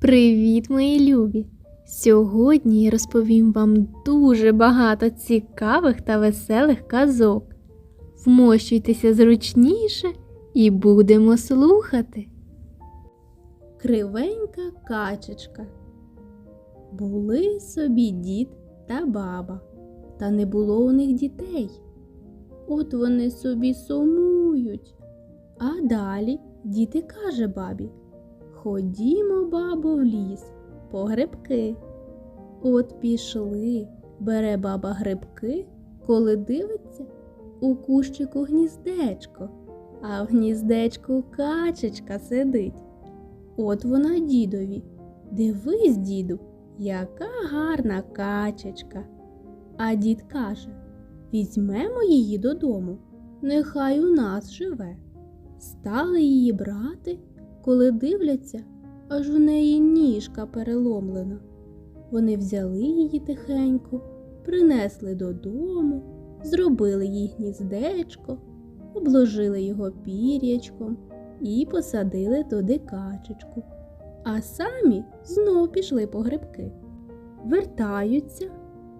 Привіт, мої любі! Сьогодні я розповім вам дуже багато цікавих та веселих казок. Вмощуйтеся зручніше і будемо слухати. Кривенька качечка. Були собі дід та баба, та не було у них дітей. От вони собі сумують. А далі діти каже бабі Ходімо, бабо, в ліс, по грибки. От пішли, бере баба грибки, коли дивиться у кущику гніздечко, а в гніздечку качечка сидить. От вона дідові. Дивись, діду, яка гарна качечка. А дід каже Візьмемо її додому, нехай у нас живе. Стали її брати коли дивляться, аж у неї ніжка переломлена. Вони взяли її тихенько, принесли додому, зробили їй гніздечко, обложили його пір'ячком і посадили туди качечку, а самі знов пішли по грибки. Вертаються,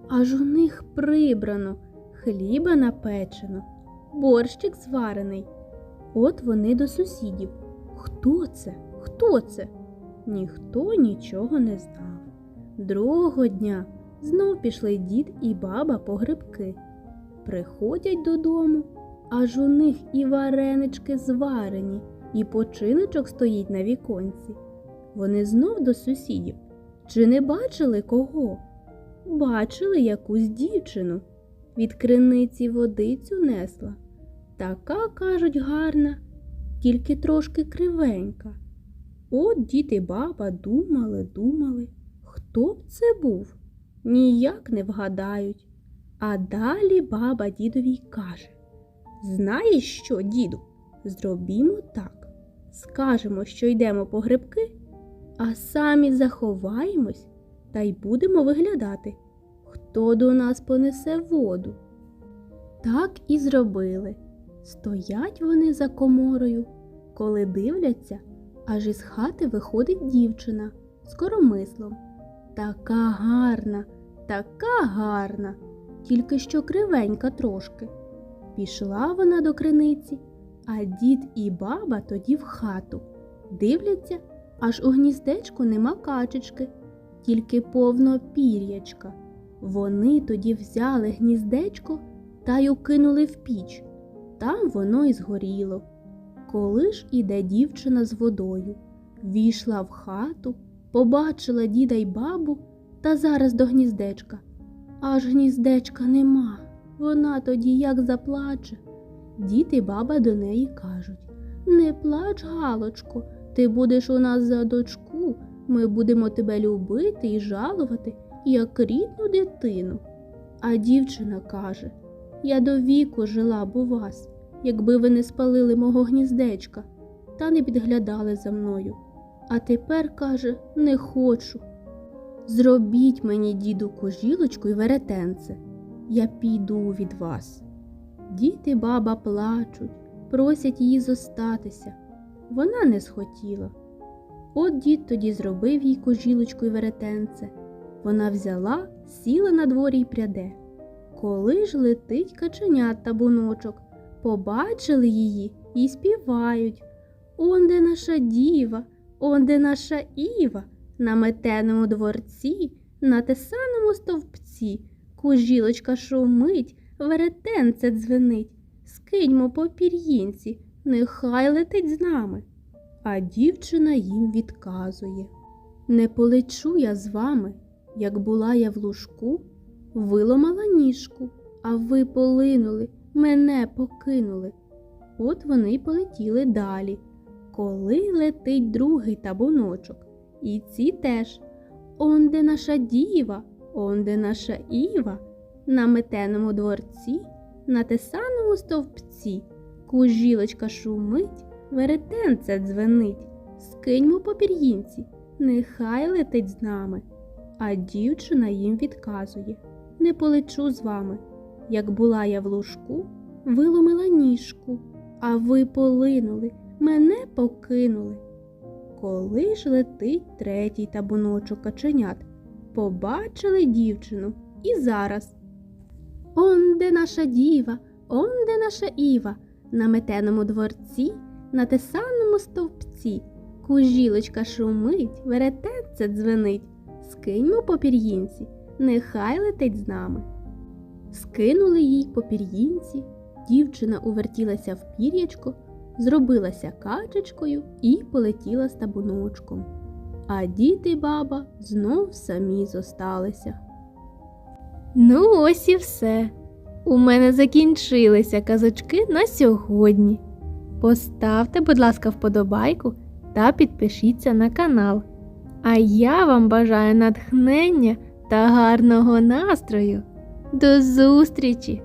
аж у них прибрано, хліба напечено, борщик зварений. От вони до сусідів. Хто це? Хто це? Ніхто нічого не знав. Другого дня знов пішли дід і баба по грибки. Приходять додому, аж у них і варенички зварені, і починочок стоїть на віконці. Вони знов до сусідів. Чи не бачили кого? Бачили якусь дівчину. Від криниці водицю несла. Така, кажуть, гарна тільки трошки кривенька. От дід і баба думали, думали, хто б це був? Ніяк не вгадають. А далі баба дідові каже Знаєш що, діду? Зробімо так. Скажемо, що йдемо по грибки, а самі заховаємось та й будемо виглядати, хто до нас понесе воду. Так і зробили. Стоять вони за коморою, коли дивляться, аж із хати виходить дівчина з коромислом. Така гарна, така гарна, тільки що кривенька трошки. Пішла вона до криниці, а дід і баба тоді в хату. Дивляться, аж у гніздечку нема качечки, тільки повно пір'ячка. Вони тоді взяли гніздечко та й укинули в піч там воно і згоріло. Коли ж іде дівчина з водою, війшла в хату, побачила діда й бабу та зараз до гніздечка. Аж гніздечка нема. Вона тоді як заплаче. Дід і баба до неї кажуть Не плач, Галочко, ти будеш у нас за дочку. Ми будемо тебе любити і жалувати, як рідну дитину. А дівчина каже я до віку жила б у вас, якби ви не спалили мого гніздечка та не підглядали за мною. А тепер, каже, не хочу. Зробіть мені, діду, кожілочку й веретенце, я піду від вас. Діти баба плачуть, просять її зостатися. Вона не схотіла. От дід тоді зробив їй кожілочку й веретенце. Вона взяла, сіла на дворі й пряде. Коли ж летить каченят табуночок, побачили її і співають. Он де наша діва, он де наша Іва, на метеному дворці, на тесаному стовпці, кужілочка шумить, веретенце дзвенить. Скиньмо по пір'їнці, нехай летить з нами. А дівчина їм відказує Не полечу я з вами, як була я в лужку виломала ніжку, а ви полинули, мене покинули. От вони й полетіли далі. Коли летить другий табуночок, і ці теж. Он де наша діва, он де наша Іва, на метеному дворці, на тесаному стовпці, кужілочка шумить, веретенце дзвенить, скиньмо по пір'їнці, нехай летить з нами. А дівчина їм відказує не полечу з вами. Як була я в лужку, виломила ніжку, а ви полинули, мене покинули. Коли ж летить третій табуночок каченят, побачили дівчину і зараз. Он де наша діва, он де наша Іва, на метеному дворці, на тесаному стовпці. Кужілочка шумить, веретенце дзвенить. Скиньмо по пір'їнці, нехай летить з нами. Скинули їй по пір'їнці, дівчина увертілася в пір'ячко, зробилася качечкою і полетіла з табуночком. А дід і баба знов самі зосталися. Ну, ось і все. У мене закінчилися казочки на сьогодні. Поставте, будь ласка, вподобайку та підпишіться на канал. А я вам бажаю натхнення та гарного настрою. До зустрічі!